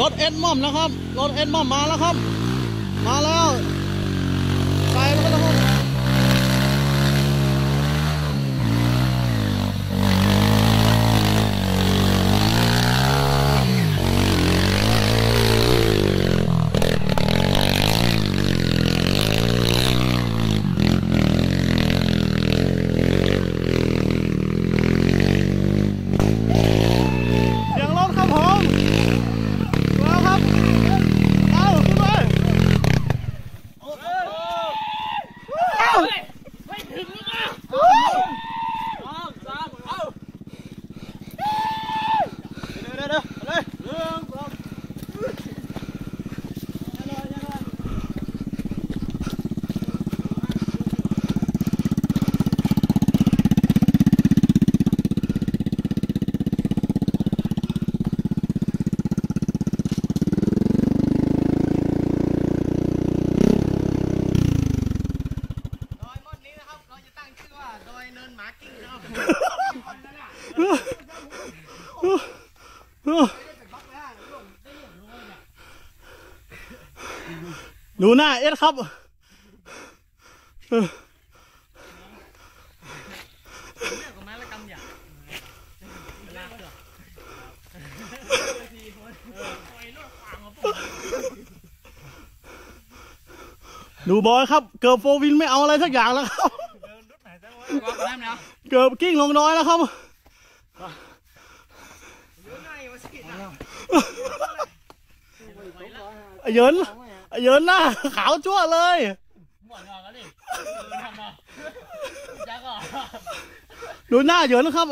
รถเอ็นมอมนะครับ รถเอ็นมอมมาแล้วครับ มาแล้วไปแล้วนะครับเสียงรถครับผมมาครับ เอาขึ้นเลยเอาเดี๋ยวเดี๋ยวเดี๋ยวเลยหนึ่งสอง ดูหน้าเอ็ดครับดูบอยครับ เกือบโฟวินไม่เอาอะไรสักอย่างแล้วครับ เกือบกิ้งลงน้อยแล้วครับเยินเยินหน้าขาวจั่วเลยดูหน้าเยินครับ